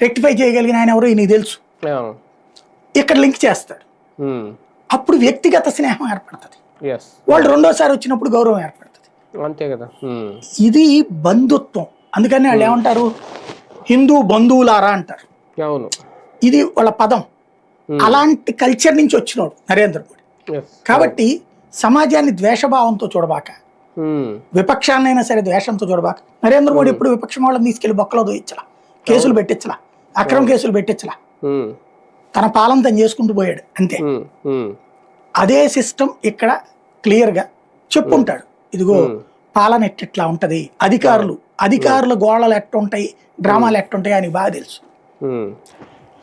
Rectify చేయగలిగిన ఆయన ఎవరో ఈయనకి తెలుసు. ఇక్కడ లింక్ చేస్తాడు. అప్పుడు వ్యక్తిగత స్నేహం ఏర్పడుతుంది. వాళ్ళు రెండోసారి వచ్చినప్పుడు గౌరవం ఏర్పడుతుంది. అంతే కదా. ఇది బంధుత్వం. అందుకని వాళ్ళు ఏమంటారు? హిందూ బంధువులారా అంటారు. అవును. ఇది వాళ్ళ పదం. అలాంటి కల్చర్ నుంచి వచ్చినోడు నరేంద్ర మోడీ. కాబట్టి సమాజాన్ని ద్వేషభావంతో చూడబాక. విపక్షాన్నైనా సరే ద్వేషంతో చూడబాక నరేంద్ర మోడీ ఇప్పుడు విపక్షం వాళ్ళని తీసుకెళ్ళి బొక్కలో దోయించలా కేసులు పెట్టించలా అక్రమ కేసులు పెట్టించలా. తన పాలన తను చేసుకుంటూ పోయాడు అంతే. అదే సిస్టమ్ ఇక్కడ క్లియర్గా చెప్పుంటాడు ఇదిగో పాలన ఎట్టిట్లా ఉంటది? అధికారులు అధికారుల గోళలు ఎట్టుంటాయి? డ్రామాలు ఎట్టుంటాయి? అని బాగా తెలుసు.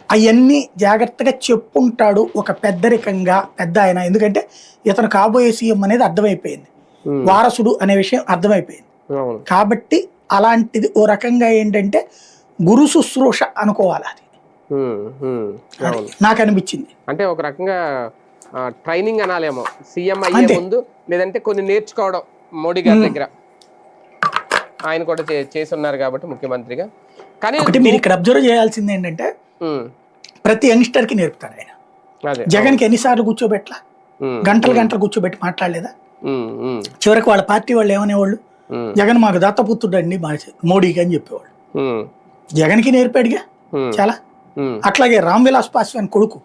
అవన్నీ జాగ్రత్తగా చెప్పుంటాడు ఒక పెద్దరికంగా పెద్ద ఆయన. ఎందుకంటే ఇతను కాబోయే సీఎం అనేది అర్థమైపోయింది. వారసుడు అనే విషయం అర్థమైపోయింది. కాబట్టి అలాంటిది ఓ రకంగా ఏంటంటే గురు శుశ్రూష అనుకోవాలి అది. నాకు అనిపించింది అంటే ఒక రకంగా ట్రైనింగ్ అనాలేమో. సీఎం అయ్యే. ముందు లేదంటే కొన్ని నేర్చుకోవడం మోడీ గారి దగ్గర. ఆయన కూడా చే- చేసి ఉన్నారు కాబట్టి ముఖ్యమంత్రిగా. కానీ ఒకటి మీరు ఇక్కడ అబ్జర్వ్ చేయాల్సింది ఏంటంటే. ప్రతి యంగ్స్టర్కి నేర్పుతాడు ఆయన. అదే జగన్కి ఎన్నిసార్లు కూర్చోబెట్లా. గంటలు గంటలు కూర్చోబెట్టి మాట్లాడలేదా. చివరికి వాళ్ళ పార్టీ వాళ్ళు ఏమనేవాళ్ళు. జగన్ మాకు దత్తపుత్రుడు అండి మోడీకి అని చెప్పేవాళ్ళు. జగన్కి నేర్పాడుగా. చాలా. అట్లాగే రామ్ విలాస్ పాస్వాన్ కొడుకు.